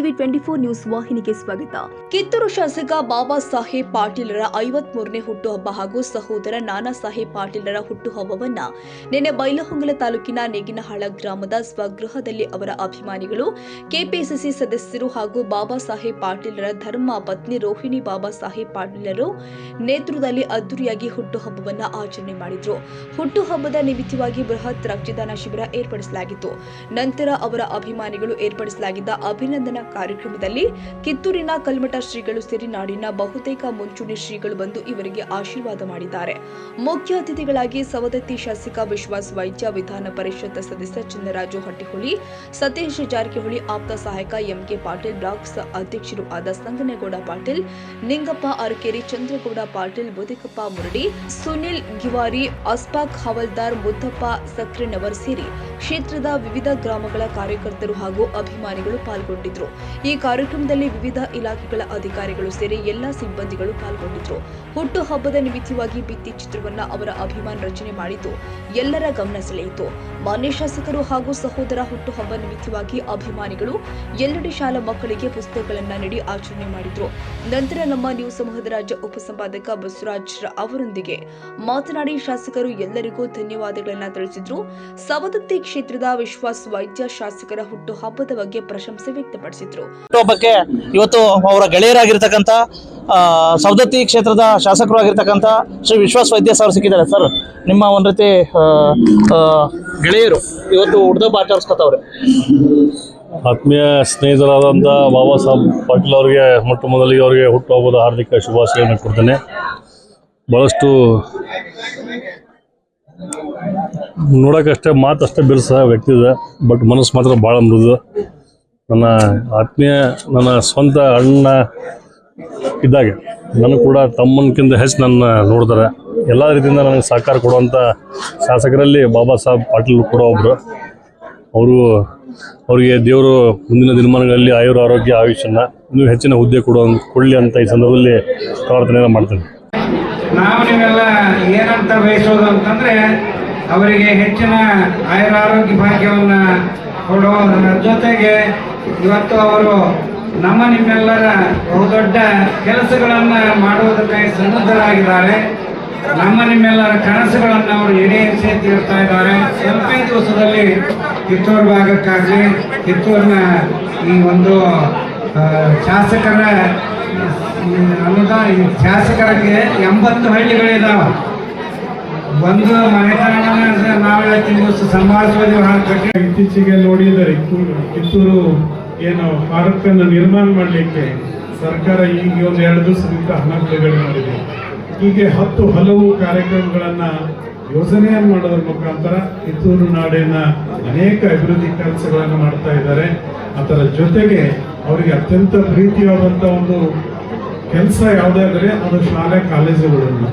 TV twenty four news ವಾಹಿನಿಗೆ ಸ್ವಾಗತ. ಕಿತ್ತೂರು ಶಾಸಕ ಬಾಬಾ ಸಾಹೇಬ್ ಪಾಟೀಲರ ಐವತ್ಮೂರನೇ ಹುಟ್ಟುಹಬ್ಬ ಹಾಗೂ ಸಹೋದರ ನಾನಾ ಸಾಹೇಬ್ ಪಾಟೀಲರ ಹುಟ್ಟುಹಬ್ಬವನ್ನ ನಿನ್ನೆ ಬೈಲಹೊಂಗಲ ತಾಲೂಕಿನ ನೇಗಿನಹಾಳ ಗ್ರಾಮದ ಸ್ವಗೃಹದಲ್ಲಿ ಅವರ ಅಭಿಮಾನಿಗಳು, ಕೆಪಿಸಿಸಿ ಸದಸ್ಯರು ಹಾಗೂ ಬಾಬಾ ಸಾಹೇಬ್ ಪಾಟೀಲರ ಧರ್ಮ ಪತ್ನಿ ರೋಹಿಣಿ ಬಾಬಾ ಸಾಹೇಬ್ ಪಾಟೀಲರು ನೇತೃತ್ವದಲ್ಲಿ ಅದ್ದೂರಿಯಾಗಿ ಹುಟ್ಟುಹಬ್ಬವನ್ನ ಆಚರಣೆ ಮಾಡಿದ್ರು. ಹುಟ್ಟುಹಬ್ಬದ ನಿಮಿತ್ತವಾಗಿ ಬೃಹತ್ ರಕ್ತದಾನ ಶಿಬಿರ ಏರ್ಪಡಿಸಲಾಗಿತ್ತು. ನಂತರ ಅವರ ಅಭಿಮಾನಿಗಳು ಏರ್ಪಡಿಸಲಾಗಿದ್ದ ಅಭಿನಂದನಾ ಕಾರ್ಯಕ್ರಮದಲ್ಲಿ ಕಿತ್ತೂರಿನ ಕಲ್ಮಠ ಶ್ರೀಗಳು ಸೇರಿ ನಾಡಿನ ಬಹುತೇಕ ಮುಂಚೂಣಿ ಶ್ರೀಗಳು ಬಂದು ಇವರಿಗೆ ಆಶೀರ್ವಾದ ಮಾಡಿದ್ದಾರೆ. ಮುಖ್ಯ ಅತಿಥಿಗಳಾಗಿ ಸವದತ್ತಿ ಶಾಸಕ ವಿಶ್ವಾಸ್ ವೈದ್ಯ, ವಿಧಾನ ಪರಿಷತ್ ಸದಸ್ಯ ಚಿನ್ನರಾಜು ಹಟ್ಟಿಹುಳಿ ಸತೀಶ್ ಜಾರಕಿಹೊಳಿ, ಆಪ್ತ ಸಹಾಯಕ ಎಂಕೆ ಪಾಟೀಲ್ ಬ್ಲಾಕ್ ಅಧ್ಯಕ್ಷರು ಆದ ಸಂಗನೇಗೌಡ ಪಾಟೀಲ್, ನಿಂಗಪ್ಪ ಅರಕೇರಿ, ಚಂದ್ರಗೌಡ ಪಾಟೀಲ್ ಬುದಿಕಪ್ಪ ಮುರಡಿ, ಸುನಿಲ್ ಗಿವಾರಿ, ಅಸ್ಪಾಕ್ ಹವಲ್ದಾರ್, ಮುದ್ದಪ್ಪ ಸಕ್ರೆನವರ್ ಸೇರಿ ಕ್ಷೇತ್ರದ ವಿವಿಧ ಗ್ರಾಮಗಳ ಕಾರ್ಯಕರ್ತರು ಹಾಗೂ ಅಭಿಮಾನಿಗಳು ಪಾಲ್ಗೊಂಡಿದ್ರು. ಈ ಕಾರ್ಯಕ್ರಮದಲ್ಲಿ ವಿವಿಧ ಇಲಾಖೆಗಳ ಅಧಿಕಾರಿಗಳು ಸೇರಿ ಎಲ್ಲಾ ಸಿಬ್ಬಂದಿಗಳು ಪಾಲ್ಗೊಂಡಿದ್ರು. ಹುಟ್ಟು ಹಬ್ಬದ ನಿಮಿತ್ತವಾಗಿ ಭಿತ್ತಿ ಚಿತ್ರವನ್ನ ಅವರ ಅಭಿಮಾನ ರಚನೆ ಮಾಡಿದ್ದು ಎಲ್ಲರ ಗಮನ ಸೆಳೆಯಿತು. ಮಾನ್ಯ ಶಾಸಕರು ಹಾಗೂ ಸಹೋದರ ಹುಟ್ಟುಹಬ್ಬ ನಿಮಿತ್ತವಾಗಿ ಅಭಿಮಾನಿಗಳು ಎಲ್ಲೆಡೆ ಶಾಲಾ ಮಕ್ಕಳಿಗೆ ಪುಸ್ತಕಗಳನ್ನ ನೀಡಿ ಆಚರಣೆ ಮಾಡಿದ್ರು. ನಂತರ ನಮ್ಮ ನ್ಯೂಸ್ ಸಮೂಹದ ರಾಜ್ಯ ಉಪಸಂಪಾದಕ ಬಸವರಾಜ್ ಅವರೊಂದಿಗೆ ಮಾತನಾಡಿ ಶಾಸಕರು ಎಲ್ಲರಿಗೂ ಧನ್ಯವಾದಗಳನ್ನ ತಿಳಿಸಿದ್ರು. ಸವದತ್ತಿ ಕ್ಷೇತ್ರದ ವಿಶ್ವಾಸ ವೈದ್ಯ ಶಾಸಕರ ಹುಟ್ಟು ಹಬ್ಬದ ಬಗ್ಗೆ ಪ್ರಶಂಸೆ ವ್ಯಕ್ತಪಡಿಸಿದ್ರು. ಹುಟ್ಟುಹಬ್ಬಕ್ಕೆ ಇವತ್ತು ಅವರ ಗೆಳೆಯರಾಗಿರ್ತಕ್ಕಂಥ ಸೌದತ್ತಿ ಕ್ಷೇತ್ರದ ಶಾಸಕರು ಆಗಿರ್ತಕ್ಕಂಥ ಶ್ರೀ ವಿಶ್ವಾಸ್ ವೈದ್ಯ ಸರ್ ಸಿಕ್ಕಿದ್ದಾರೆ. ಸರ್, ನಿಮ್ಮ ಒಂದು ರೀತಿ ಗೆಳೆಯರು ಇವತ್ತು ಹುಡ್ದಬ್ಬ ಆಚರಿಸ್ಕೊತಾವ್ರೆ ಆತ್ಮೀಯ ಸ್ನೇಹಿತರಾದಂಥ ಬಾಬಾ ಸಾಹೇಬ್ ಪಾಟೀಲ್ ಅವರಿಗೆ, ಮೊಟ್ಟ ಮೊದಲಿಗೆ ಅವರಿಗೆ ಹುಟ್ಟುಹಬ್ಬದ ಹಾರ್ದಿಕ ಶುಭಾಶಯಗಳನ್ನು ಕೊಡ್ತೇನೆ. ಭಾಳಷ್ಟು ನೋಡೋಕ್ಕಷ್ಟೇ ಮಾತಷ್ಟೇ ಬಿರುಸ ವ್ಯಕ್ತಿ ಬಟ್ ಮನಸ್ಸು ಮಾತ್ರ ಭಾಳ ಮೃದು. ನನ್ನ ಆತ್ಮೀಯ, ನನ್ನ ಸ್ವಂತ ಅಣ್ಣ ಇದ್ದಾಗೆ, ನಾನು ಕೂಡ ತಮ್ಮನಕ್ಕಿಂತ ಹೆಚ್ಚು ನನ್ನ ನೋಡ್ತಾರೆ. ಎಲ್ಲ ರೀತಿಯಿಂದ ನನಗೆ ಸಹಕಾರ ಕೊಡುವಂಥ ಶಾಸಕರಲ್ಲಿ ಬಾಬಾ ಸಾಹೇಬ್ ಪಾಟೀಲ್ ಕೂಡ ಒಬ್ಬರು ಅವರು, ಅವರಿಗೆ ದೇವರು ಮುಂದಿನ ದಿನಮಾನಗಳಲ್ಲಿ ಆಯುರ ಆರೋಗ್ಯ ಆಯುಷ್ಯನ ಇನ್ನೂ ಹೆಚ್ಚಿನ ಹುದ್ದೆ ಕೊಡೋ ಕೊಡಲಿ ಅಂತ ಈ ಸಂದರ್ಭದಲ್ಲಿ ಪ್ರಾರ್ಥನೆಯನ್ನು ಮಾಡ್ತೇನೆ. ನಾವು ನೀವೆಲ್ಲ ಏನಂತ ಬಯಸೋದು ಅಂತಂದ್ರೆ, ಅವರಿಗೆ ಹೆಚ್ಚಿನ ಆಯುರ ಆರೋಗ್ಯ ಭಾಗ್ಯವನ್ನು ಕೊಡೋದರ ಜೊತೆಗೆ ಇವತ್ತು ಅವರು ನಮ್ಮ ನಿಮ್ಮೆಲ್ಲರ ಬಹುದೊಡ್ಡ ಕೆಲಸಗಳನ್ನ ಮಾಡುವುದಕ್ಕೆ ಸನ್ನದ್ಧರಾಗಿದ್ದಾರೆ. ನಮ್ಮ ನಿಮ್ಮೆಲ್ಲರ ಕನಸುಗಳನ್ನು ಅವರು ಈಡೇರಿಸಿ ತೀರ್ತಾ ಇದ್ದಾರೆ. ಸ್ವಲ್ಪ ದಿವಸದಲ್ಲಿ ಕಿತ್ತೂರು ಭಾಗಕ್ಕಾಗಲಿ, ಕಿತ್ತೂರಿನ ಈ ಒಂದು ಶಾಸಕರ ಅನುದಾನ ಶಾಸಕರಿಗೆ ಎಂಬತ್ತು ಹಳ್ಳಿಗಳಿದಾವ. ಒಂದು ಮನೆತನ ನಾವು ದಿವಸ ಸಂಭಾಳಿಸೋದು ಕಠಿಣ ಇತ್ತೀಚೆಗೆ ನೋಡಿದರೆ ಕಿತ್ತೂರು ಏನು ಪಾರ್ಕ್ ಅನ್ನು ನಿರ್ಮಾಣ ಮಾಡಲಿಕ್ಕೆ ಸರ್ಕಾರ ಈಗ ಒಂದು ಎರಡು ದಿವಸದಿಂದ ಹಣ ಬಿಡುಗಡೆ ಮಾಡಿದೆ. ಹೀಗೆ ಹತ್ತು ಹಲವು ಕಾರ್ಯಕ್ರಮಗಳನ್ನು ಯೋಜನೆಯನ್ನು ಮಾಡೋದ್ರ ಮುಖಾಂತರ ಕಿತ್ತೂರು ನಾಡಿನ ಅನೇಕ ಅಭಿವೃದ್ಧಿ ಕೆಲಸಗಳನ್ನು ಮಾಡ್ತಾ ಇದ್ದಾರೆ. ಅದರ ಜೊತೆಗೆ ಅವರಿಗೆ ಅತ್ಯಂತ ಪ್ರೀತಿಯಾದಂಥ ಒಂದು ಕೆಲಸ ಯಾವುದಾದರೆ ಅದು ಶಾಲೆ, ಕಾಲೇಜುಗಳನ್ನು.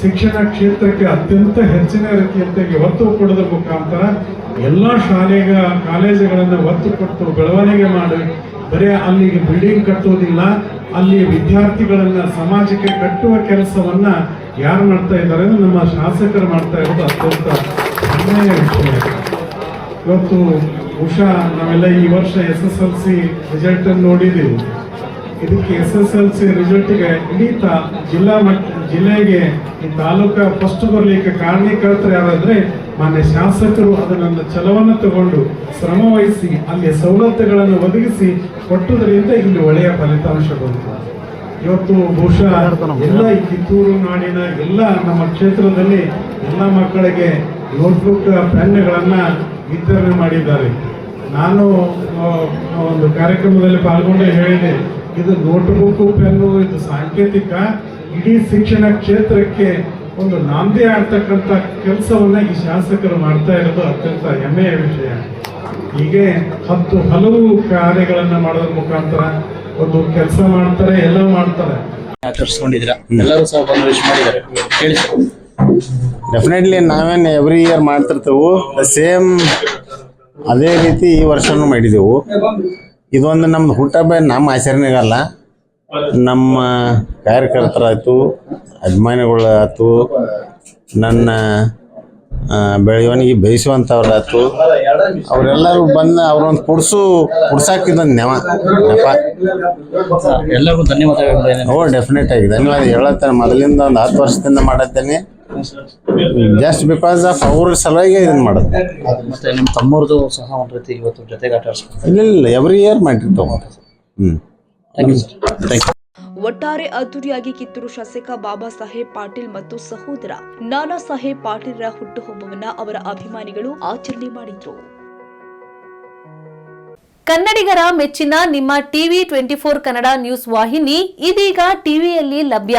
ಶಿಕ್ಷಣ ಕ್ಷೇತ್ರಕ್ಕೆ ಅತ್ಯಂತ ಹೆಚ್ಚಿನ ರೀತಿಯಂತೆ ಒತ್ತು ಕೊಡೋದ್ರ ಮುಖಾಂತರ ಎಲ್ಲ ಶಾಲೆಗ, ಕಾಲೇಜುಗಳನ್ನು ಒತ್ತು ಕೊಟ್ಟು ಬೆಳವಣಿಗೆ ಮಾಡಿ, ಬರೀ ಅಲ್ಲಿಗೆ ಬಿಲ್ಡಿಂಗ್ ಕಟ್ಟುವುದಿಲ್ಲ ಅಲ್ಲಿ ವಿದ್ಯಾರ್ಥಿಗಳನ್ನು ಸಮಾಜಕ್ಕೆ ಕಟ್ಟುವ ಕೆಲಸವನ್ನ ಯಾರು ಮಾಡ್ತಾ ಇದ್ದಾರೆ ಅಂದ್ರೆ ನಮ್ಮ ಶಾಸಕರು ಮಾಡ್ತಾ ಇರೋದು ಅತ್ಯಂತ ಹೆಮ್ಮೆಯ ವಿಷಯ. ಇವತ್ತು ಹುಷಾ ನಾವೆಲ್ಲ ಈ ವರ್ಷ S S L C result ನೋಡಿದ್ದೀವಿ. ಇದಕ್ಕೆ ಎಸ್ ಎಸ್ ಎಲ್ ಸಿ ರಿಸಲ್ಟ್ಗೆ ಇಡೀ ಜಿಲ್ಲಾ ಮಟ್ಟ ಜಿಲ್ಲೆಗೆ ಈ ತಾಲೂಕ ಫಸ್ಟ್ ಬರ್ಲಿಕ್ಕೆ ಕಾರಣೀಕರ್ತರು ಯಾರಾದ್ರೆ ಮಾನ್ಯ ಶಾಸಕರು ಅದನ್ನ ಛಲವನ್ನು ತಗೊಂಡು ಶ್ರಮ ವಹಿಸಿ ಅಲ್ಲಿ ಸವಲತ್ತುಗಳನ್ನು ಒದಗಿಸಿ ಕೊಟ್ಟುದರಿಂದ ಇಲ್ಲಿ ಒಳ್ಳೆಯ ಫಲಿತಾಂಶ ಬಂತು. ಇವತ್ತು ಬಹುಶಃ ಎಲ್ಲ ಕಿತ್ತೂರು ನಾಡಿನ ಎಲ್ಲ ನಮ್ಮ ಕ್ಷೇತ್ರದಲ್ಲಿ ಎಲ್ಲ ಮಕ್ಕಳಿಗೆ ನೋಟ್ಬುಕ್ ಪೆನ್ಗಳನ್ನ ವಿತರಣೆ ಮಾಡಿದ್ದಾರೆ. ನಾನು ಒಂದು ಕಾರ್ಯಕ್ರಮದಲ್ಲಿ ಪಾಲ್ಗೊಂಡು ಹೇಳಿದೆ, ಇದು ನೋಟ್ಬುಕ್ ಪೆನ್ನು ಇದು ಸಾಂಕೇತಿಕ ಇಡೀ ಶಿಕ್ಷಣ ಕ್ಷೇತ್ರಕ್ಕೆ ಒಂದು ನಾಂದಿ ಆಗ್ತಕ್ಕಂಥ ಕೆಲಸವನ್ನ ಈ ಶಾಸಕರು ಮಾಡ್ತಾ ಇರೋದು ಅತ್ಯಂತ ಹೆಮ್ಮೆಯ ವಿಷಯ. ಹೀಗೆ ಹತ್ತು ಹಲವು ಕಾರ್ಯಗಳನ್ನ ಮಾಡೋದ್ರ ಮುಖಾಂತರ ಒಂದು ಕೆಲಸ ಮಾಡ್ತಾರೆ ಎಲ್ಲ ಮಾಡ್ತಾರೆ. ಎಲ್ಲರೂ ಸಹ ಬಂದು ವಿಶ್ ಮಾಡಿದ್ದಾರೆ. ಹೇಳಿ ಡೆಫಿನೆಟ್ಲಿ ನಾವೇನು ಎವ್ರಿ ಇಯರ್ ಮಾಡ್ತಿರ್ತೇವೆ. ಸೇಮ್ ಅದೇ ರೀತಿ ಈ ವರ್ಷನೂ ಮಾಡಿದೆವು. ಇದೊಂದು ನಮ್ದು ಹುಟ್ಟಬ್ಬ ನಮ್ಮ ಆಚರಣೆಗಲ್ಲ. ನಮ್ಮ ಕಾರ್ಯಕರ್ತರಾಯ್ತು ಅಭಿಮಾನಿಗಳಾಯ್ತು ನನ್ನ ಬೆಳವಣಿಗೆ ಬಯಸುವಂಥವ್ರಾಯ್ತು ಅವರೆಲ್ಲರೂ ಬಂದು ಅವ್ರೊಂದು ಕೊಡಿಸು ಪುಡ್ಸಾಕಿದೊಂದು ನೆವ ನೆಪ. ಎಲ್ಲರಿಗೂ ಧನ್ಯವಾದ ಓ ಡೆಫಿನೆಟ್ ಆಗಿ. ಧನ್ಯವಾದ. ಹೇಳತ್ತೇನೆ ಮೊದಲಿಂದ ಒಂದು ಹತ್ತು ವರ್ಷದಿಂದ ಮಾಡತ್ತೇನೆ ಜಸ್ಟ್ ಬಿಕಾಸ್ ಆಫ್ ಅವ್ರ ಸಲುವಾಗಿ ಇದನ್ನ ಮಾಡುತ್ತೆ ಮತ್ತೆ ನಿಮ್ಮ ತಮ್ಮವ್ರದ್ದು ಸಹ ಒಂದು ರೀತಿ ಇವತ್ತು ಜೊತೆಗೆ ಆಟ ಇಲ್ಲ ಇಲ್ಲ ಎವ್ರಿ ಇಯರ್ ಮಾಡಿರ್ತಾವ ಹ್ಞೂ ಒಟ್ಟಾರೆ ಅದ್ದೂರಿಯಾಗಿ ಕಿತ್ತೂರು ಶಾಸಕ ಬಾಬಾ ಸಾಹೇಬ್ ಪಾಟೀಲ್ ಮತ್ತು ಸಹೋದರ ನಾನಾ ಸಾಹೇಬ್ ಪಾಟೀಲ್ರ ಹುಟ್ಟುಹಬ್ಬವನ್ನ ಅವರ ಅಭಿಮಾನಿಗಳು ಆಚರಣೆ ಮಾಡಿದ್ರು. ಕನ್ನಡಿಗರ ಮೆಚ್ಚಿನ ನಿಮ್ಮ TV twenty four Kannada news ವಾಹಿನಿ ಇದೀಗ ಟಿವಿಯಲ್ಲಿ ಲಭ್ಯ.